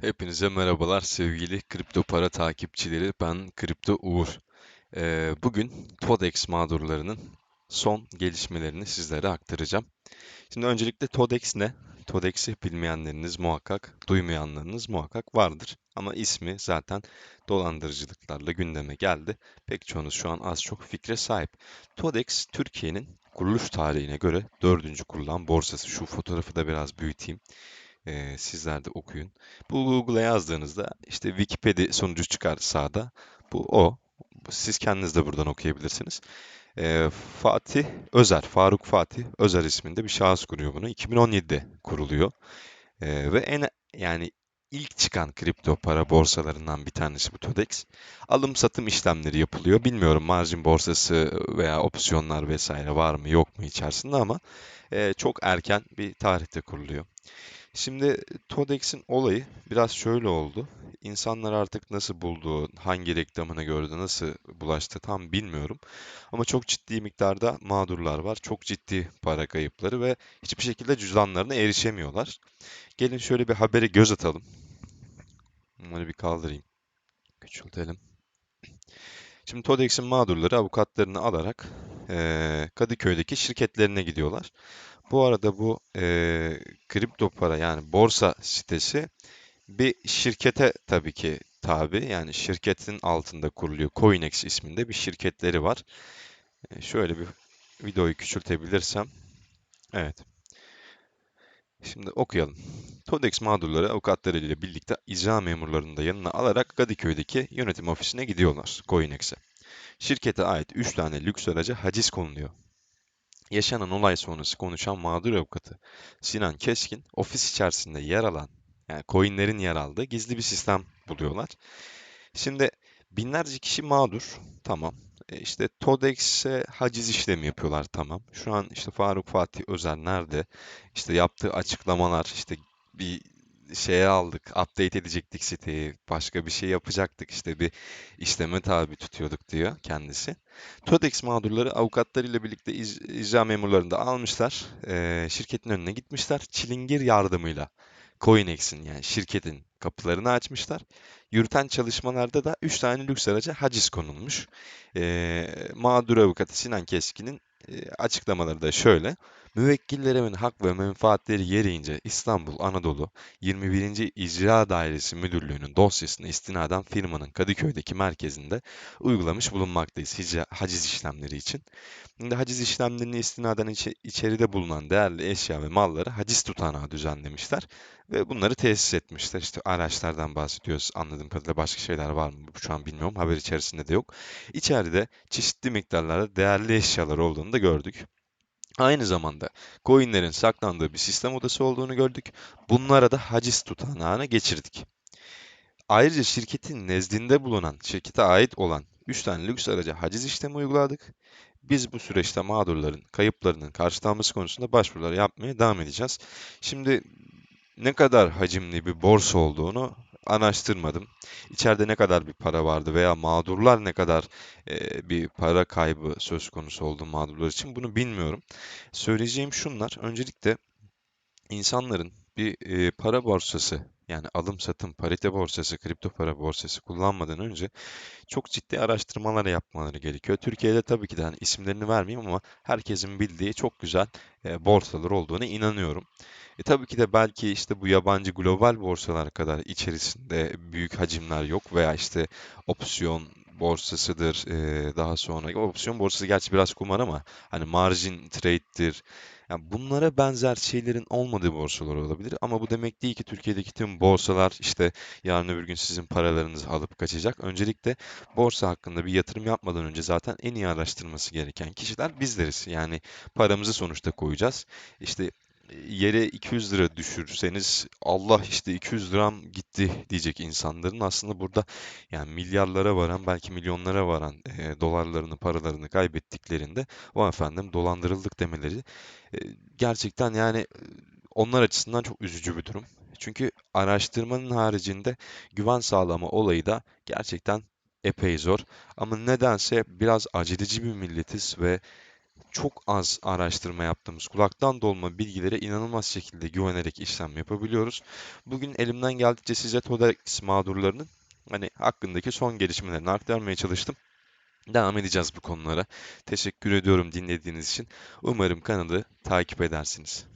Hepinize merhabalar sevgili kripto para takipçileri. Ben Kripto Uğur. Ee, bugün Todex mağdurlarının son gelişmelerini sizlere aktaracağım. Şimdi öncelikle Todex ne? Todex'i bilmeyenleriniz muhakkak, duymayanlarınız muhakkak vardır. Ama ismi zaten dolandırıcılıklarla gündeme geldi. Pek çoğunuz şu an az çok fikre sahip. Todex, Türkiye'nin kuruluş tarihine göre dördüncü kurulan borsası. Şu fotoğrafı da biraz büyüteyim. Ee, sizler de okuyun. Bu Google'a yazdığınızda işte Wikipedia sonucu çıkar sağda. Bu o. Siz kendiniz de buradan okuyabilirsiniz. Ee, Fatih Özer, Faruk Fatih Özer isminde bir şahıs kuruyor bunu. 2017'de kuruluyor. Ee, ve en yani ilk çıkan kripto para borsalarından bir tanesi bu Todex. Alım satım işlemleri yapılıyor. Bilmiyorum margin borsası veya opsiyonlar vesaire var mı yok mu içerisinde ama e, çok erken bir tarihte kuruluyor. Şimdi Todex'in olayı biraz şöyle oldu. İnsanlar artık nasıl buldu, hangi reklamını gördü, nasıl bulaştı tam bilmiyorum. Ama çok ciddi miktarda mağdurlar var. Çok ciddi para kayıpları ve hiçbir şekilde cüzdanlarına erişemiyorlar. Gelin şöyle bir habere göz atalım. Bunları bir kaldırayım. Küçültelim. Şimdi Todex'in mağdurları avukatlarını alarak Kadıköy'deki şirketlerine gidiyorlar. Bu arada bu eee, kripto para yani borsa sitesi bir şirkete tabii ki tabi. Yani şirketin altında kuruluyor. Coinex isminde bir şirketleri var. E, şöyle bir videoyu küçültebilirsem. Evet. Şimdi okuyalım. Todex mağdurları avukatlarıyla birlikte icra memurlarını da yanına alarak Kadıköy'deki yönetim ofisine gidiyorlar. Coinex'e. Şirkete ait 3 tane lüks araca haciz konuluyor. Yaşanan olay sonrası konuşan mağdur avukatı Sinan Keskin, ofis içerisinde yer alan, yani coinlerin yer aldığı gizli bir sistem buluyorlar. Şimdi binlerce kişi mağdur, tamam. E işte Todex'e haciz işlemi yapıyorlar, tamam. Şu an işte Faruk Fatih Özer nerede? İşte yaptığı açıklamalar, işte bir şeye aldık, update edecektik siteyi, başka bir şey yapacaktık, işte bir işleme tabi tutuyorduk diyor kendisi. Todex mağdurları avukatlarıyla birlikte ic- icra memurlarını da almışlar. Eee, şirketin önüne gitmişler. Çilingir yardımıyla Coinex'in yani şirketin kapılarını açmışlar. Yürüten çalışmalarda da 3 tane lüks araca haciz konulmuş. Eee mağdur avukatı Sinan Keskin'in eee, açıklamaları da şöyle. Müvekkillerimin hak ve menfaatleri gereğince İstanbul Anadolu 21. İcra Dairesi Müdürlüğü'nün dosyasına istinaden firmanın Kadıköy'deki merkezinde uygulamış bulunmaktayız hicra- haciz işlemleri için. Şimdi haciz işlemlerine istinaden içe- içeride bulunan değerli eşya ve malları haciz tutanağı düzenlemişler ve bunları tesis etmişler. İşte araçlardan bahsediyoruz. Anladığım kadarıyla başka şeyler var mı? Şu an bilmiyorum. Haber içerisinde de yok. İçeride çeşitli miktarlarda değerli eşyalar olduğunu da gördük. Aynı zamanda coinlerin saklandığı bir sistem odası olduğunu gördük. Bunlara da haciz tutanağını geçirdik. Ayrıca şirketin nezdinde bulunan, şirkete ait olan 3 tane lüks araca haciz işlemi uyguladık. Biz bu süreçte mağdurların kayıplarının karşılanması konusunda başvurular yapmaya devam edeceğiz. Şimdi ne kadar hacimli bir borsa olduğunu araştırmadım. İçeride ne kadar bir para vardı veya mağdurlar ne kadar e, bir para kaybı söz konusu oldu mağdurlar için bunu bilmiyorum. Söyleyeceğim şunlar. Öncelikle insanların bir e, para borsası yani alım satım parite borsası, kripto para borsası kullanmadan önce çok ciddi araştırmalar yapmaları gerekiyor. Türkiye'de tabii ki de hani isimlerini vermeyeyim ama herkesin bildiği çok güzel e, borsalar olduğuna inanıyorum. E tabii ki de belki işte bu yabancı global borsalar kadar içerisinde büyük hacimler yok veya işte opsiyon borsasıdır e, daha sonra opsiyon borsası gerçi biraz kumar ama hani margin trade'dir. Yani bunlara benzer şeylerin olmadığı borsalar olabilir ama bu demek değil ki Türkiye'deki tüm borsalar işte yarın öbür gün sizin paralarınızı alıp kaçacak. Öncelikle borsa hakkında bir yatırım yapmadan önce zaten en iyi araştırması gereken kişiler bizleriz. Yani paramızı sonuçta koyacağız. İşte yere 200 lira düşürseniz Allah işte 200 liram gitti diyecek insanların aslında burada yani milyarlara varan belki milyonlara varan e, dolarlarını paralarını kaybettiklerinde o efendim dolandırıldık demeleri e, gerçekten yani e, onlar açısından çok üzücü bir durum. Çünkü araştırmanın haricinde güven sağlama olayı da gerçekten epey zor. Ama nedense biraz aceleci bir milletiz ve çok az araştırma yaptığımız kulaktan dolma bilgilere inanılmaz şekilde güvenerek işlem yapabiliyoruz. Bugün elimden geldikçe size TODEX mağdurlarının hani hakkındaki son gelişmelerini aktarmaya çalıştım. Devam edeceğiz bu konulara. Teşekkür ediyorum dinlediğiniz için. Umarım kanalı takip edersiniz.